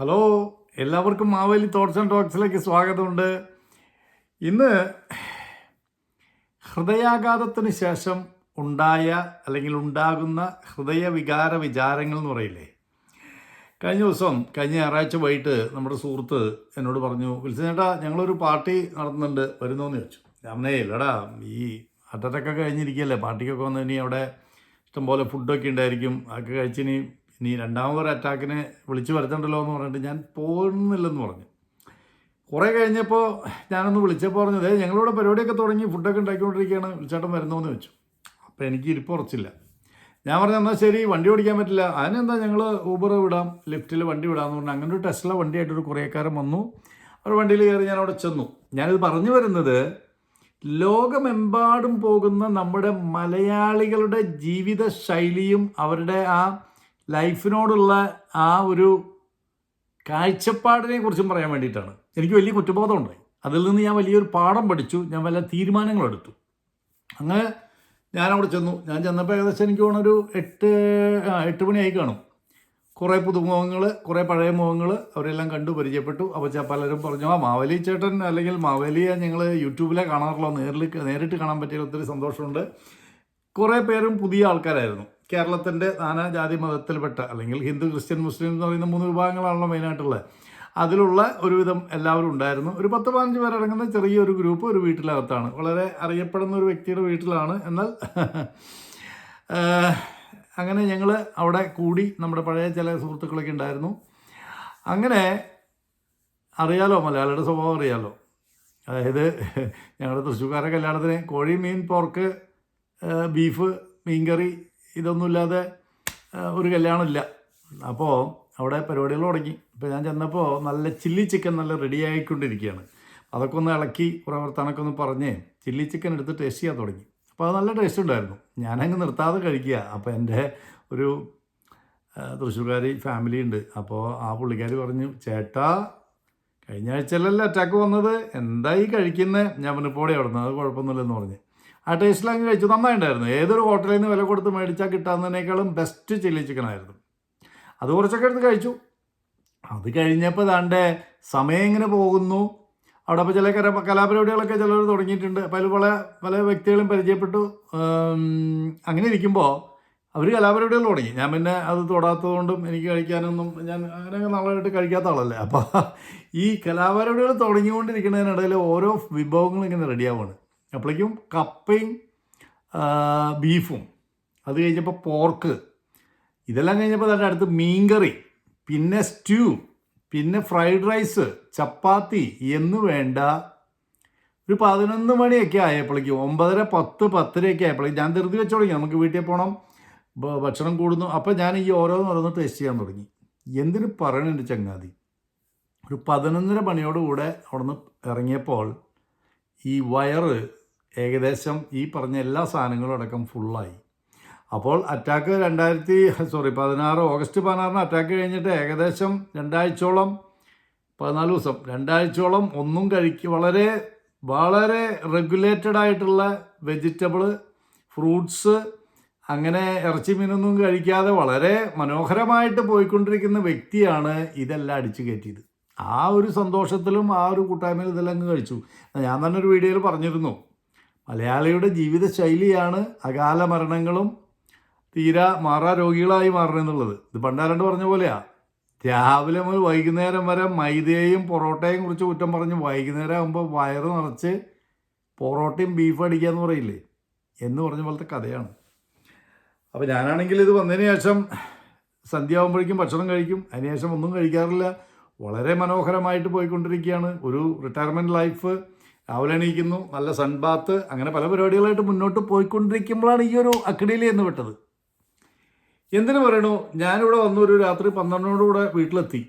Hello എല്ലാവർക്കും Maveli thoughts and ടോക്സിലേക്ക് സ്വാഗതമുണ്ട്. ഇന്ന് ഹൃദയാഘാതത്തിന് ശേഷം ഉണ്ടായ അല്ലെങ്കിൽ ഉണ്ടാകുന്ന ഹൃദയവികാര വിചാരങ്ങൾ എന്ന് പറയില്ലേ? കഴിഞ്ഞ ദിവസം കഴിഞ്ഞ ഞായറാഴ്ച വൈകിട്ട് നമ്മുടെ സുഹൃത്ത് എന്നോട് പറഞ്ഞു ചേട്ടാ ഞങ്ങളൊരു പാർട്ടി നടത്തുന്നുണ്ട് വരുന്നോന്ന് ചോദിച്ചു. രാമനേ ഇല്ലടാ ഈ അറ്റാറ്റൊക്കെ കഴിഞ്ഞിരിക്കുകയല്ലേ? പാർട്ടിക്കൊക്കെ വന്ന് ഇനി അവിടെ ഇഷ്ടംപോലെ ഫുഡൊക്കെ ഉണ്ടായിരിക്കും അതൊക്കെ കഴിച്ചിനി ഇനി രണ്ടാമതൊരു അറ്റാക്കിനെ വിളിച്ചു വരുത്തണ്ടല്ലോ എന്ന് പറഞ്ഞിട്ട് ഞാൻ പോകുന്നില്ലെന്ന് പറഞ്ഞു. കുറേ കഴിഞ്ഞപ്പോൾ ഞാനൊന്ന് വിളിച്ചപ്പോൾ പറഞ്ഞത് ഞങ്ങളിവിടെ പരിപാടിയൊക്കെ തുടങ്ങി ഫുഡൊക്കെ ഉണ്ടാക്കിക്കൊണ്ടിരിക്കുകയാണ്. വിളിച്ചേട്ടൻ വരുന്നോന്ന് വെച്ചു. അപ്പോൾ എനിക്ക് ഇരിപ്പ് ഉറച്ചില്ല. ഞാൻ പറഞ്ഞു എന്നാൽ ശരി വണ്ടി ഓടിക്കാൻ പറ്റില്ല. അതിനെന്താ ഞങ്ങൾ ഊബർ വിടാം ലിഫ്റ്റിൽ വണ്ടി വിടാമെന്ന് പറഞ്ഞു. അങ്ങനെ ഒരു ടെസ്റ്റിലെ വണ്ടിയായിട്ടൊരു കുറേക്കാരൻ വന്നു. ഒരു വണ്ടിയിൽ കയറി ഞാൻ അവിടെ ചെന്നു. ഞാനിത് പറഞ്ഞു വരുന്നത് ലോകമെമ്പാടും പോകുന്ന നമ്മുടെ മലയാളികളുടെ ജീവിത ശൈലിയും അവരുടെ ആ ലൈഫിനോടുള്ള ആ ഒരു കാഴ്ചപ്പാടിനെ കുറിച്ചും പറയാൻ വേണ്ടിയിട്ടാണ്. എനിക്ക് വലിയ കുറ്റബോധമുണ്ട്. അതിൽ നിന്ന് ഞാൻ വലിയൊരു പാഠം പഠിച്ചു. ഞാൻ വല്ല തീരുമാനങ്ങളെടുത്തു അങ്ങനെ ഞാൻ അവിടെ ചെന്നു. ഞാൻ ചെന്നപ്പോൾ ഏകദേശം എനിക്ക് തോന്നുന്നൊരു എട്ട് ആ എട്ട് മണിയായി കാണും. കുറേ പുതുമുഖങ്ങൾ കുറേ പഴയ മുഖങ്ങൾ അവരെല്ലാം കണ്ടു പരിചയപ്പെട്ടു. അപ്പോൾ പലരും പറഞ്ഞു ആ മാവേലി ചേട്ടൻ അല്ലെങ്കിൽ മാവേലിയെ ഞങ്ങൾ യൂട്യൂബിലെ കാണാറുള്ളൂ നേരിൽ നേരിട്ട് കാണാൻ പറ്റിയ ഒത്തിരി സന്തോഷമുണ്ട്. കുറേ പേരും പുതിയ ആൾക്കാരായിരുന്നു. കേരളത്തിന്റെ നാനാ ജാതി മതത്തിൽപ്പെട്ട അല്ലെങ്കിൽ ഹിന്ദു ക്രിസ്ത്യൻ മുസ്ലിം എന്ന് പറയുന്ന മൂന്ന് വിഭാഗങ്ങളാണല്ലോ മെയിനായിട്ടുള്ളത്. അതിലുള്ള ഒരുവിധം എല്ലാവരും ഉണ്ടായിരുന്നു. ഒരു പത്ത് പതിനഞ്ച് പേരടങ്ങുന്ന ചെറിയൊരു ഗ്രൂപ്പ് ഒരു വീട്ടിലകത്താണ്. വളരെ അറിയപ്പെടുന്ന ഒരു വ്യക്തിയുടെ വീട്ടിലാണ്. എന്നാൽ അങ്ങനെ ഞങ്ങൾ അവിടെ കൂടി നമ്മുടെ പഴയ ചില സുഹൃത്തുക്കളൊക്കെ ഉണ്ടായിരുന്നു. അങ്ങനെ അറിയാലോ മലയാളിയുടെ സ്വഭാവം അറിയാലോ. അതായത് ഞങ്ങളുടെ തൃശ്ശൂർക്കാരെ കല്യാണത്തിന് കോഴി മീൻ പോർക്ക് ബീഫ് മീൻകറി ഇതൊന്നുമില്ലാതെ ഒരു കല്യാണമില്ല. അപ്പോൾ അവിടെ പരിപാടികൾ തുടങ്ങി. അപ്പോൾ ഞാൻ ചെന്നപ്പോൾ നല്ല ചില്ലി ചിക്കൻ നല്ല റെഡി ആയിക്കൊണ്ടിരിക്കുകയാണ്. അതൊക്കെ ഒന്ന് ഇളക്കി പ്രവർത്തനമൊക്കെ ഒന്ന് പറഞ്ഞ് ചില്ലി ചിക്കൻ എടുത്ത് ടേസ്റ്റ് ചെയ്യാൻ തുടങ്ങി. അപ്പോൾ അത് നല്ല ടേസ്റ്റ് ഉണ്ടായിരുന്നു. ഞാനങ്ങ് നിർത്താതെ കഴിക്കുക. അപ്പോൾ എന്റെ ഒരു തൃശ്ശൂർക്കാരി ഫാമിലി ഉണ്ട്. അപ്പോൾ ആ പുള്ളിക്കാരി പറഞ്ഞു ചേട്ടാ കഴിഞ്ഞ ആഴ്ചയിലല്ലേ അറ്റാക്ക് വന്നത്. എന്തായി കഴിക്കുന്നത് ഞാൻ പിന്നെ പോടെ അവിടെ അവിടുന്ന്. അത് കുഴപ്പമൊന്നുമില്ലെന്ന് പറഞ്ഞ്. ആ ടേസ്റ്റിൽ അങ്ങ് കഴിച്ചു. നന്നായിട്ടുണ്ടായിരുന്നു ഏതൊരു ഹോട്ടലിൽ നിന്ന് വില കൊടുത്ത് മേടിച്ചാൽ കിട്ടാവുന്നതിനേക്കാളും ബെസ്റ്റ് ചില്ലി ചിക്കൻ ആയിരുന്നു. അത് കുറച്ചൊക്കെ എടുത്ത് കഴിച്ചു. അത് കഴിഞ്ഞപ്പോൾ താണ്ടെ സമയം ഇങ്ങനെ പോകുന്നു. അവിടെ അപ്പോൾ ചില കര കലാപരിപാടികളൊക്കെ ചിലർ തുടങ്ങിയിട്ടുണ്ട്. പല പല പല വ്യക്തികളും പരിചയപ്പെട്ടു. അങ്ങനെ ഇരിക്കുമ്പോൾ അവർ കലാപരിപാടികൾ തുടങ്ങി. ഞാൻ പിന്നെ അത് തൊടാത്തതുകൊണ്ടും എനിക്ക് കഴിക്കാനൊന്നും ഞാൻ അങ്ങനെ നാളായിട്ട് കഴിക്കാത്ത ആളല്ലേ. അപ്പോൾ ഈ കലാപരിപാടികൾ തുടങ്ങിക്കൊണ്ടിരിക്കുന്നതിനിടയിൽ ഓരോ വിഭവങ്ങളും ഇങ്ങനെ റെഡിയാവുകയാണ് അപ്പോഴേക്കും കപ്പയും ബീഫും. അത് കഴിഞ്ഞപ്പോൾ പോർക്ക്. ഇതെല്ലാം കഴിഞ്ഞപ്പോൾ തന്നെ അടുത്ത് മീൻകറി പിന്നെ സ്റ്റ്യൂ പിന്നെ ഫ്രൈഡ് റൈസ് ചപ്പാത്തി എന്ന് വേണ്ട. ഒരു പതിനൊന്ന് മണിയൊക്കെ ആയപ്പോഴേക്കും ഒമ്പതര പത്ത് പത്തരയൊക്കെ ആയപ്പോഴേക്കും ഞാൻ ധൃതി വെച്ച് തുടങ്ങി നമുക്ക് വീട്ടിൽ പോകണം ഭക്ഷണം കൂടുന്നു. അപ്പോൾ ഞാൻ ഈ ഓരോന്ന് ഓരോന്ന് ടേസ്റ്റ് ചെയ്യാൻ തുടങ്ങി. എന്തിനു പറയണുണ്ട് ചങ്ങാതി? ഒരു പതിനൊന്നര മണിയോടുകൂടെ അവിടുന്ന് ഇറങ്ങിയപ്പോൾ ഈ വയറ് ഏകദേശം ഈ പറഞ്ഞ എല്ലാ സാധനങ്ങളും അടക്കം ഫുള്ളായി അപ്പോൾ അറ്റാക്ക് രണ്ടായിരത്തി സോറി പതിനാറ് ഓഗസ്റ്റ് പതിനാറിന് അറ്റാക്ക് കഴിഞ്ഞിട്ട് ഏകദേശം രണ്ടാഴ്ചയോളം പതിനാല് ദിവസം രണ്ടാഴ്ചയോളം ഒന്നും കഴിക്കുക വളരെ വളരെ റെഗുലേറ്റഡ് ആയിട്ടുള്ള വെജിറ്റബിൾ ഫ്രൂട്ട്സ് അങ്ങനെ ഇറച്ചി മീനൊന്നും കഴിക്കാതെ വളരെ മനോഹരമായിട്ട് പോയിക്കൊണ്ടിരിക്കുന്ന വ്യക്തിയാണ് ഇതെല്ലാം അടിച്ചു കയറ്റിയത്. ആ ഒരു സന്തോഷത്തിലും ആ ഒരു കൂട്ടായ്മയിൽ ഇതെല്ലാം അങ്ങ് കഴിച്ചു. ഞാൻ തന്നെ ഒരു വീഡിയോയിൽ പറഞ്ഞിരുന്നു. മലയാളിയുടെ ജീവിത ശൈലിയാണ് അകാല മരണങ്ങളും തീരാ മാറാ രോഗികളായി മാറണമെന്നുള്ളത് ഇത് പണ്ടാരണ്ട് പറഞ്ഞ പോലെയാ. രാവിലെ മുതൽ വൈകുന്നേരം വരെ മൈദയും പൊറോട്ടയും കുറിച്ച് കുറ്റം പറഞ്ഞ് വൈകുന്നേരം ആകുമ്പോൾ വയറ് നിറച്ച് പൊറോട്ടയും ബീഫ് അടിക്കുക എന്ന് പറയില്ലേ? എന്ന് പറഞ്ഞ പോലത്തെ കഥയാണ്. അപ്പോൾ ഞാനാണെങ്കിൽ ഇത് വന്നതിന് ശേഷം സന്ധ്യ ആകുമ്പോഴേക്കും ഭക്ഷണം കഴിക്കും. അതിനുശേഷം ഒന്നും കഴിക്കാറില്ല. വളരെ മനോഹരമായിട്ട് പോയിക്കൊണ്ടിരിക്കുകയാണ്. ഒരു റിട്ടയർമെന്റ് ലൈഫ് രാവിലെ എണീക്കുന്നു നല്ല സൺബാത്ത് അങ്ങനെ പല പരിപാടികളായിട്ട് മുന്നോട്ട് പോയിക്കൊണ്ടിരിക്കുമ്പോഴാണ് ഈ ഒരു അക്കിടിയിൽ എന്ന് വിട്ടത്. എന്തിനു പറയണു? ഞാനിവിടെ വന്നു ഒരു രാത്രി പന്ത്രണ്ടോടുകൂടെ വീട്ടിലെത്തി.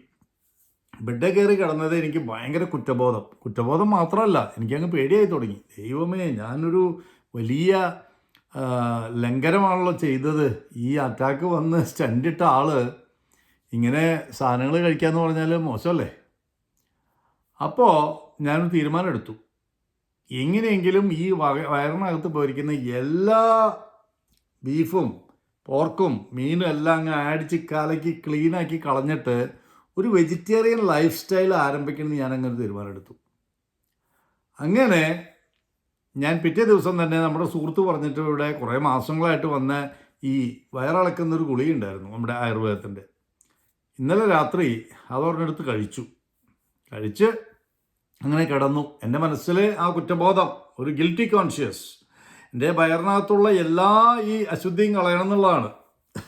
ബെഡ് കയറി കിടന്നത് എനിക്ക് ഭയങ്കര കുറ്റബോധം. കുറ്റബോധം മാത്രമല്ല എനിക്കങ്ങ് പേടിയായി തുടങ്ങി. ദൈവമേ ഞാനൊരു വലിയ ലംഘനമാണല്ലോ ചെയ്തത്. ഈ അറ്റാക്ക് വന്ന് സ്റ്റണ്ടിട്ട ആൾ ഇങ്ങനെ സാധനങ്ങൾ കഴിക്കാമെന്ന് പറഞ്ഞാൽ മോശമല്ലേ? അപ്പോൾ ഞാനൊരു തീരുമാനം എടുത്തു എങ്ങനെയെങ്കിലും ഈ വയറിനകത്ത് പോയിരിക്കുന്ന എല്ലാ ബീഫും പോർക്കും മീനും എല്ലാം അങ്ങ് അടിച്ച് കലക്കി ക്ലീനാക്കി കളഞ്ഞിട്ട് ഒരു വെജിറ്റേറിയൻ ലൈഫ് സ്റ്റൈൽ ആരംഭിക്കണമെന്ന് ഞാൻ അങ്ങനെ തീരുമാനമെടുത്തു. അങ്ങനെ ഞാൻ പിറ്റേ ദിവസം തന്നെ നമ്മുടെ സുഹൃത്ത് പറഞ്ഞിട്ട് ഇവിടെ കുറേ മാസങ്ങളായിട്ട് വന്ന ഈ വയറിളക്കുന്ന ഒരു ഗുളികയുണ്ടായിരുന്നു നമ്മുടെ ആയുർവേദത്തിന്റെ. ഇന്നലെ രാത്രി അത് എടുത്ത് കഴിച്ചു. കഴിച്ച് അങ്ങനെ കിടന്നു. എന്റെ മനസ്സിൽ ആ കുറ്റബോധം ഒരു ഗിൽറ്റി കോൺഷ്യസ് എന്റെ വയറിനകത്തുള്ള എല്ലാ ഈ അശുദ്ധിയും കളയണം എന്നുള്ളതാണ്.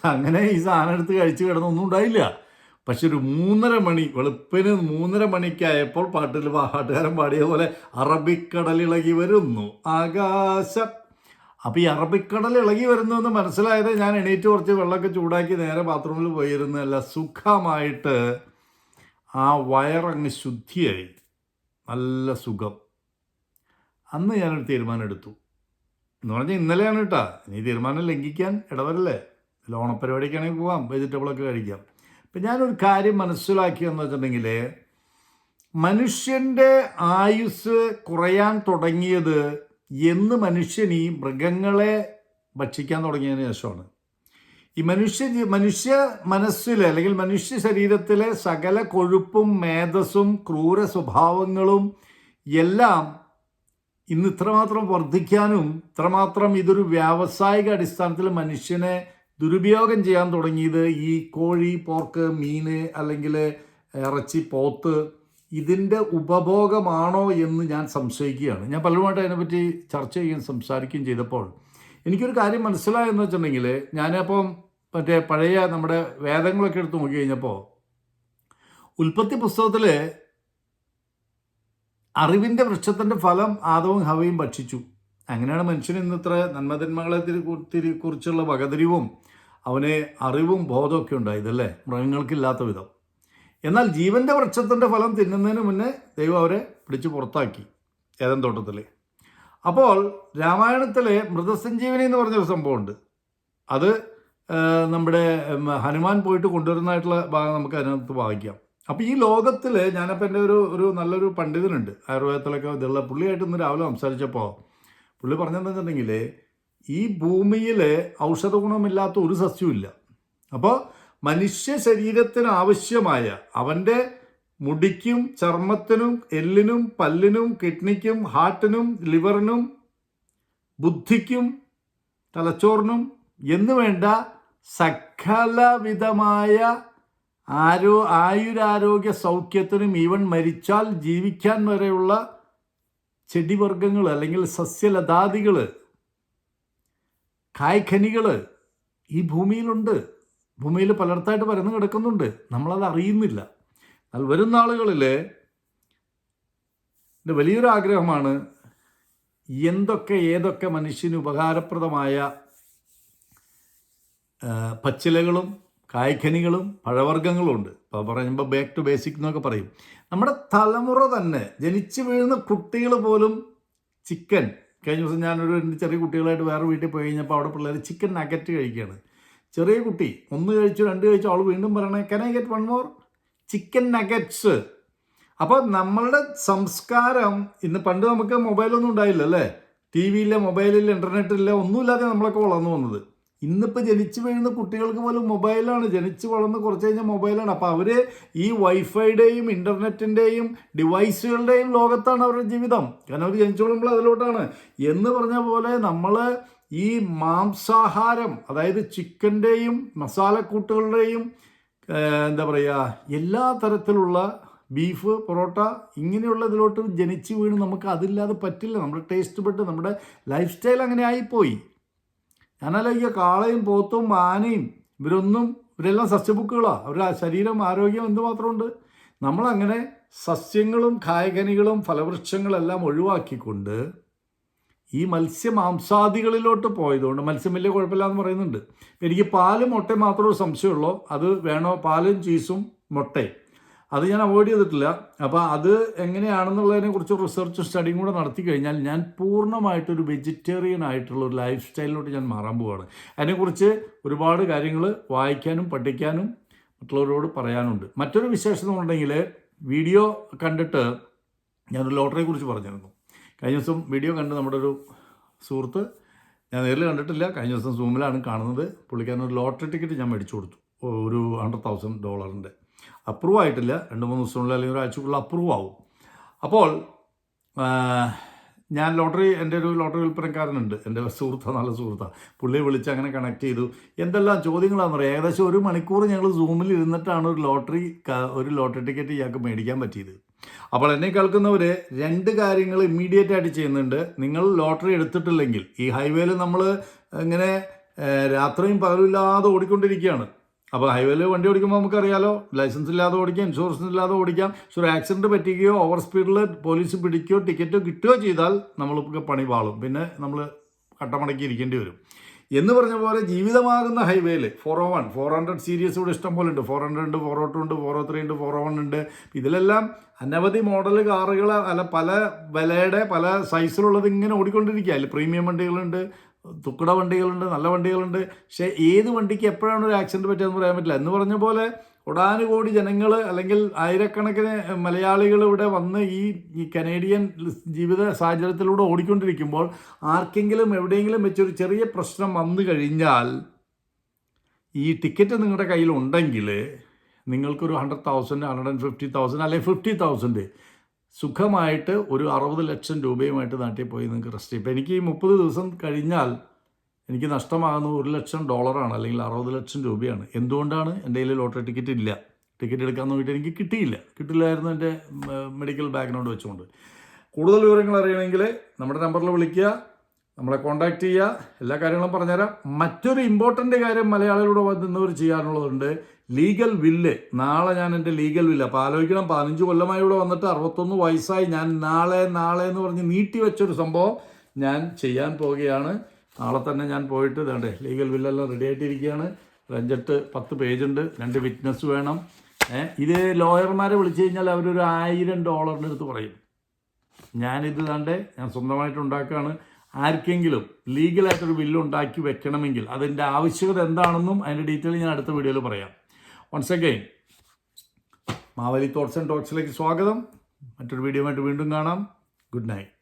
അങ്ങനെ ഈ സാധനം എടുത്ത് കഴിച്ച് കിടന്നൊന്നും ഉണ്ടായില്ല. പക്ഷെ ഒരു മൂന്നര മണി വെളുപ്പിന് മൂന്നര മണിക്കായപ്പോൾ പാട്ടിൽ പാട്ടുകാരൻ പാടിയ പോലെ അറബിക്കടൽ ഇളകി വരുന്നു ആകാശം. അപ്പോൾ ഈ അറബിക്കടൽ ഇളകി വരുന്നു എന്ന് മനസ്സിലായത് ഞാൻ എണീറ്റ് കുറച്ച് വെള്ളമൊക്കെ ചൂടാക്കി നേരെ ബാത്റൂമിൽ പോയിരുന്നല്ല സുഖമായിട്ട് ആ വയറങ്ങ് ശുദ്ധിയായി. നല്ല സുഖം. അന്ന് ഞാനൊരു തീരുമാനം എടുത്തു എന്ന് പറഞ്ഞാൽ ഇന്നലെയാണ് കേട്ടാ. ഇനി തീരുമാനം ലംഘിക്കാൻ ഇടവരല്ലേ? അല്ല ഓണപ്പരിപാടിക്കാണെങ്കിൽ പോവാം വെജിറ്റബിളൊക്കെ കഴിക്കാം. അപ്പം ഞാനൊരു കാര്യം മനസ്സിലാക്കിയെന്ന് വെച്ചിട്ടുണ്ടെങ്കിൽ മനുഷ്യന്റെ ആയുസ് കുറയാൻ തുടങ്ങിയത് എന്ന് മനുഷ്യൻ ഈ മൃഗങ്ങളെ ഭക്ഷിക്കാൻ തുടങ്ങിയതിന് ശേഷമാണ്. ഈ മനുഷ്യ മനുഷ്യ മനസ്സിൽ അല്ലെങ്കിൽ മനുഷ്യ ശരീരത്തിലെ സകല കൊഴുപ്പും മേധസ്സും ക്രൂര സ്വഭാവങ്ങളും എല്ലാം ഇന്ന് ഇത്രമാത്രം വർദ്ധിക്കാനും ഇത്രമാത്രം ഇതൊരു വ്യാവസായിക അടിസ്ഥാനത്തിൽ മനുഷ്യനെ ദുരുപയോഗം ചെയ്യാൻ തുടങ്ങിയത് ഈ കോഴി പോർക്ക് മീന് അല്ലെങ്കിൽ ഇറച്ചി പോത്ത് ഇതിന്റെ ഉപഭോഗമാണോ എന്ന് ഞാൻ സംശയിക്കുകയാണ്. ഞാൻ പലരുമായിട്ട് അതിനെപ്പറ്റി ചർച്ച ചെയ്യുകയും സംസാരിക്കുകയും ചെയ്തപ്പോൾ എനിക്കൊരു കാര്യം മനസ്സിലായെന്ന് വെച്ചിട്ടുണ്ടെങ്കിൽ ഞാനപ്പം മറ്റേ പഴയ നമ്മുടെ വേദങ്ങളൊക്കെ എടുത്ത് നോക്കി കഴിഞ്ഞപ്പോൾ ഉൽപ്പത്തി പുസ്തകത്തിൽ അറിവിന്റെ വൃക്ഷത്തിന്റെ ഫലം ആദവും ഹവയും ഭക്ഷിച്ചു. അങ്ങനെയാണ് മനുഷ്യൻ ഇന്നിത്ര നന്മതിന്മകളെ കുറിച്ചുള്ള വകതിരിവും അവന് അറിവും ബോധമൊക്കെ ഉണ്ടായതല്ലേ മൃഗങ്ങൾക്കില്ലാത്ത വിധം. എന്നാൽ ജീവന്റെ വൃക്ഷത്തിന്റെ ഫലം തിന്നുന്നതിന് മുന്നേ ദൈവം അവരെ പിടിച്ച് പുറത്താക്കി. ഏതൻ തോട്ടത്തിൽ അപ്പോൾ രാമായണത്തിലെ മൃതസഞ്ജീവനി എന്ന് പറഞ്ഞൊരു സംഭവമുണ്ട്. അത് നമ്മുടെ ഹനുമാൻ പോയിട്ട് കൊണ്ടുവരുന്നതായിട്ടുള്ള ഭാഗം നമുക്ക് അതിനകത്ത് വായിക്കാം. അപ്പോൾ ഈ ലോകത്തിൽ ഞാനപ്പോൾ എന്റെ ഒരു ഒരു നല്ലൊരു പണ്ഡിതനുണ്ട്. ആയുർവേദത്തിലൊക്കെ ഇതുള്ള പുള്ളിയായിട്ട് ഇന്ന് രാവിലെ സംസാരിച്ചപ്പോൾ പുള്ളി പറഞ്ഞതെന്ന് വെച്ചിട്ടുണ്ടെങ്കിൽ ഈ ഭൂമിയിൽ ഔഷധ ഗുണമില്ലാത്ത ഒരു ഇല്ല. അപ്പോൾ മനുഷ്യ ശരീരത്തിന് ആവശ്യമായ അവന്റെ മുടിക്കും ചർമ്മത്തിനും എല്ലിനും പല്ലിനും കിഡ്നിക്കും ഹാർട്ടിനും ലിവറിനും ബുദ്ധിക്കും തലച്ചോറിനും എന്ന് വേണ്ട സകലവിധമായ ആരോ ആയുരാരോഗ്യ സൗഖ്യത്തിനും ഈവൻ മരിച്ചാൽ ജീവിക്കാൻ വരെയുള്ള ചെടിവർഗങ്ങൾ അല്ലെങ്കിൽ സസ്യലതാദികൾ കായ്ഖനികൾ ഈ ഭൂമിയിലുണ്ട്. ഭൂമിയിൽ പലയിടത്തായിട്ട് പരന്നു കിടക്കുന്നുണ്ട്. നമ്മളത് അറിയുന്നില്ല. എന്നാൽ വരുന്ന ആളുകളിൽ എന്റെ വലിയൊരു ആഗ്രഹമാണ്. എന്തൊക്കെ ഏതൊക്കെ മനുഷ്യന് ഉപകാരപ്രദമായ പച്ചിലകളും കായ്ഖനികളും പഴവർഗങ്ങളും ഉണ്ട്. ഇപ്പോൾ പറയുമ്പോൾ ബാക്ക് ടു ബേസിക് എന്നൊക്കെ പറയും. നമ്മുടെ തലമുറ തന്നെ ജനിച്ചു വീഴുന്ന കുട്ടികൾ പോലും ചിക്കൻ. കഴിഞ്ഞ ദിവസം ഞാനൊരു രണ്ട് ചെറിയ കുട്ടികളായിട്ട് വേറെ വീട്ടിൽ പോയി കഴിഞ്ഞപ്പോൾ അവിടെ പിള്ളേർ ചിക്കൻ നഗറ്റ് കഴിക്കുകയാണ് ചെറിയ കുട്ടി ഒന്ന് കഴിച്ചു രണ്ട് കഴിച്ചു അവൾ വീണ്ടും പറയണേ can I get one more chicken nuggets. അപ്പോൾ നമ്മളുടെ സംസ്കാരം ഇന്ന് പണ്ട് നമുക്ക് മൊബൈലൊന്നും ഉണ്ടായില്ല അല്ലേ? ടി വിയില്ല മൊബൈലില്ല ഇന്റർനെറ്റ് ഇല്ല ഒന്നുമില്ലാതെ നമ്മളൊക്കെ വളർന്നു വന്നത്. ഇന്നിപ്പോൾ ജനിച്ചു വീഴുന്ന കുട്ടികൾക്ക് പോലും മൊബൈലാണ്. ജനിച്ചു വളർന്ന് കുറച്ച് കഴിഞ്ഞാൽ മൊബൈലാണ്. അപ്പോൾ അവർ ഈ വൈഫൈയുടെയും ഇന്റർനെറ്റിന്റെയും ഡിവൈസുകളുടെയും ലോകത്താണ് അവരുടെ ജീവിതം. കാരണം അവർ ജനിച്ചു വളരുമ്പോൾ അതിലോട്ടാണ്. എന്ന് പറഞ്ഞ പോലെ നമ്മൾ ഈ മാംസാഹാരം അതായത് ചിക്കന്റെയും മസാലക്കൂട്ടുകളുടെയും എന്താ പറയുക എല്ലാ തരത്തിലുള്ള ബീഫ് പൊറോട്ട ഇങ്ങനെയുള്ള ഇതിലോട്ട് ജനിച്ച് വീണ് നമുക്ക് അതില്ലാതെ പറ്റില്ല. നമ്മുടെ ടേസ്റ്റ് പെട്ട് നമ്മുടെ ലൈഫ് സ്റ്റൈൽ അങ്ങനെ ആയിപ്പോയി. ഞാനാലോചിക്കുക കാളയും പോത്തും ആനയും ഇവരൊന്നും ഇവരെല്ലാം സസ്യബുക്കുകളാണ് അവരുടെ ശരീരം ആരോഗ്യം എന്തുമാത്രമുണ്ട്? നമ്മളങ്ങനെ സസ്യങ്ങളും കായകനികളും ഫലവൃക്ഷങ്ങളെല്ലാം ഒഴിവാക്കിക്കൊണ്ട് ഈ മത്സ്യമാംസാദികളിലോട്ട് പോയതുകൊണ്ട് മത്സ്യം വലിയ കുഴപ്പമില്ല എന്ന് പറയുന്നുണ്ട്. എനിക്ക് പാലും മുട്ടയും മാത്രമേ സംശയമുള്ളൂ. അത് വേണോ? പാലും ചീസും മുട്ടയും. അത് ഞാൻ അവോയ്ഡ് ചെയ്തിട്ടില്ല. അപ്പോൾ അത് എങ്ങനെയാണെന്നുള്ളതിനെ കുറിച്ച് റിസർച്ച് സ്റ്റഡിയും കൂടെ നടത്തി കഴിഞ്ഞാൽ ഞാൻ പൂർണമായിട്ടൊരു വെജിറ്റേറിയൻ ആയിട്ടുള്ള ഒരു ലൈഫ് സ്റ്റൈലിലോട്ട് ഞാൻ മാറാൻ പോവുകയാണ് അതിനെക്കുറിച്ച് ഒരുപാട് കാര്യങ്ങൾ വായിക്കാനും പഠിക്കാനും മറ്റുള്ളവരോട് പറയാനുണ്ട്. മറ്റൊരു വിശേഷം എന്നുണ്ടെങ്കിൽ വീഡിയോ കണ്ടിട്ട് ഞാനൊരു ലോട്ടറിയെക്കുറിച്ച് പറഞ്ഞിരുന്നു. കഴിഞ്ഞ ദിവസം വീഡിയോ കണ്ട് നമ്മുടെ ഒരു സുഹൃത്ത് ഞാൻ നേരിൽ കണ്ടിട്ടില്ല. കഴിഞ്ഞ ദിവസം സൂമിലാണ് കാണുന്നത്. പുള്ളിക്കാരൻ ഒരു ലോട്ടറി ടിക്കറ്റ് ഞാൻ മേടിച്ചു കൊടുത്തു. ഒരു ഹൺഡ്രഡ് തൗസൻഡ് ഡോളറിന്റെ അപ്രൂവ് ആയിട്ടില്ല. രണ്ട് മൂന്ന് ദിവസത്തിനുള്ളിൽ അല്ലെങ്കിൽ ഒരാഴ്ചക്കുള്ളിൽ അപ്രൂവ് ആവും. അപ്പോൾ ഞാൻ ലോട്ടറി എന്റെ ഒരു ലോട്ടറി വിൽപ്പനക്കാരനുണ്ട്. എന്റെ സുഹൃത്താണ് നല്ല സുഹൃത്താണ് പുള്ളിയെ വിളിച്ച് അങ്ങനെ കണക്ട് ചെയ്തു. എന്തെല്ലാം ചോദ്യങ്ങളാണെന്ന് പറയാം ഏകദേശം ഒരു മണിക്കൂർ ഞങ്ങൾ സൂമിൽ ഇരുന്നിട്ടാണ് ഒരു ലോട്ടറി ഒരു ലോട്ടറി ടിക്കറ്റ് ഇയാൾക്ക് മേടിക്കാൻ പറ്റിയത്. അപ്പോൾ എന്നെ കേൾക്കുന്നവർ രണ്ട് കാര്യങ്ങൾ ഇമ്മീഡിയറ്റ് ആയിട്ട് ചെയ്യുന്നുണ്ട്. നിങ്ങൾ ലോട്ടറി എടുത്തിട്ടില്ലെങ്കിൽ ഈ ഹൈവേയിൽ നമ്മൾ ഇങ്ങനെ രാത്രിയും പകലുമില്ലാതെ ഓടിക്കൊണ്ടിരിക്കുകയാണ്. അപ്പോൾ ഹൈവേയിൽ വണ്ടി ഓടിക്കുമ്പോൾ നമുക്കറിയാലോ ലൈസൻസ് ഇല്ലാതെ ഓടിക്കാം ഇൻഷുറൻസ് ഇല്ലാതെ ഓടിക്കാം. പക്ഷെ ഒരു ആക്സിഡന്റ് പറ്റുകയോ ഓവർ സ്പീഡിൽ പോലീസ് പിടിക്കുകയോ ടിക്കറ്റോ കിട്ടുകയോ ചെയ്താൽ നമ്മൾക്ക് പണി പാളും. പിന്നെ നമ്മൾ കട്ടമടക്കി ഇരിക്കേണ്ടി വരും. എന്ന് പറഞ്ഞ പോലെ ജീവിതമാകുന്ന ഹൈവേയിൽ four O one four hundred series ഇവിടെ ഇഷ്ടം പോലെ ഉണ്ട്. ഫോർ ഹൺഡ്രഡ് ഉണ്ട് ഫോർ ഓ ടു ഉണ്ട് ഫോർ ഓ ത്രീ ഉണ്ട് ഫോർ വൺ ഉണ്ട്. ഇതിലെല്ലാം അനവധി മോഡൽ കാറുകൾ അല്ല പല വിലയുടെ പല സൈസിലുള്ളത് ഇങ്ങനെ ഓടിക്കൊണ്ടിരിക്കുക അതിൽ പ്രീമിയം വണ്ടികളുണ്ട് തുക്കട വണ്ടികളുണ്ട് നല്ല വണ്ടികളുണ്ട്. പക്ഷേ ഏത് വണ്ടിക്ക് എപ്പോഴാണ് ഒരു ആക്സിഡന്റ് പറ്റിയതെന്ന് പറയാൻ പറ്റില്ല. എന്ന് പറഞ്ഞ പോലെ ഒടാനുകോടി ജനങ്ങൾ അല്ലെങ്കിൽ ആയിരക്കണക്കിന് മലയാളികൾ ഇവിടെ വന്ന് ഈ ഈ കനേഡിയൻ ജീവിത സാഹചര്യത്തിലൂടെ ഓടിക്കൊണ്ടിരിക്കുമ്പോൾ ആർക്കെങ്കിലും എവിടെയെങ്കിലും വെച്ചൊരു ചെറിയ പ്രശ്നം വന്നു കഴിഞ്ഞാൽ ഈ ടിക്കറ്റ് നിങ്ങളുടെ കയ്യിൽ ഉണ്ടെങ്കിൽ നിങ്ങൾക്കൊരു hundred thousand hundred and fifty thousand അല്ലെങ്കിൽ ഫിഫ്റ്റി തൗസൻഡ് സുഖമായിട്ട് ഒരു അറുപത് ലക്ഷം രൂപയുമായിട്ട് നാട്ടിൽ പോയി നിങ്ങൾക്ക് റെസ്റ്റ് ചെയ്യും. ഇപ്പം എനിക്ക് ഈ മുപ്പത് ദിവസം കഴിഞ്ഞാൽ എനിക്ക് നഷ്ടമാകുന്ന ഒരു ലക്ഷം ഡോളറാണ് അല്ലെങ്കിൽ അറുപത് ലക്ഷം രൂപയാണ്. എന്തുകൊണ്ടാണ് എന്റെ കയ്യിൽ ലോട്ടറി ടിക്കറ്റ് ഇല്ല? ടിക്കറ്റ് എടുക്കാൻ നോക്കിയിട്ട് എനിക്ക് കിട്ടിയില്ല. കിട്ടില്ലായിരുന്നു എന്റെ മെഡിക്കൽ ബാക്ക്ഗ്രൗണ്ട് വെച്ചുകൊണ്ട്. കൂടുതൽ വിവരങ്ങൾ അറിയണമെങ്കിൽ നമ്മുടെ നമ്പറിൽ വിളിക്കുക നമ്മളെ കോൺടാക്റ്റ് ചെയ്യുക. എല്ലാ കാര്യങ്ങളും പറഞ്ഞുതരാം. മറ്റൊരു ഇമ്പോർട്ടന്റ് കാര്യം മലയാളികളോട് നിന്നവർ ചെയ്യാനുള്ളതുണ്ട്. ലീഗൽ വില്ല് നാളെ ഞാൻ എന്റെ ലീഗൽ വില്ല് അപ്പോൾ ആലോചിക്കണം. പതിനഞ്ച് കൊല്ലമായി ഇവിടെ വന്നിട്ട് അറുപത്തൊന്ന് വയസ്സായി. ഞാൻ നാളെ നാളെ എന്ന് പറഞ്ഞ് നീട്ടി വെച്ചൊരു സംഭവം ഞാൻ ചെയ്യാൻ പോവുകയാണ്. നാളെ തന്നെ ഞാൻ പോയിട്ട് ഇതാണ്ടേ ലീഗൽ ബില്ലെല്ലാം റെഡി ആയിട്ടിരിക്കുകയാണ്. റഞ്ചട്ട് പത്ത് പേജുണ്ട് രണ്ട് വിറ്റ്നസ് വേണം. ഇത് ലോയർമാരെ വിളിച്ചു കഴിഞ്ഞാൽ അവരൊരു ആയിരം ഡോളറിന്റെ അടുത്ത് പറയും. ഞാനിത് വേണ്ടേ ഞാൻ സ്വന്തമായിട്ട് ഉണ്ടാക്കുകയാണ്. ആർക്കെങ്കിലും ലീഗലായിട്ടൊരു ബില്ല് ഉണ്ടാക്കി വെക്കണമെങ്കിൽ അതിന്റെ ആവശ്യകത എന്താണെന്നും അതിന്റെ ഡീറ്റെയിൽ ഞാൻ അടുത്ത വീഡിയോയിൽ പറയാം. Once again Mavali thoughts and ടോക്സിലേക്ക് സ്വാഗതം. മറ്റൊരു വീഡിയോ വീണ്ടും കാണാം. Good night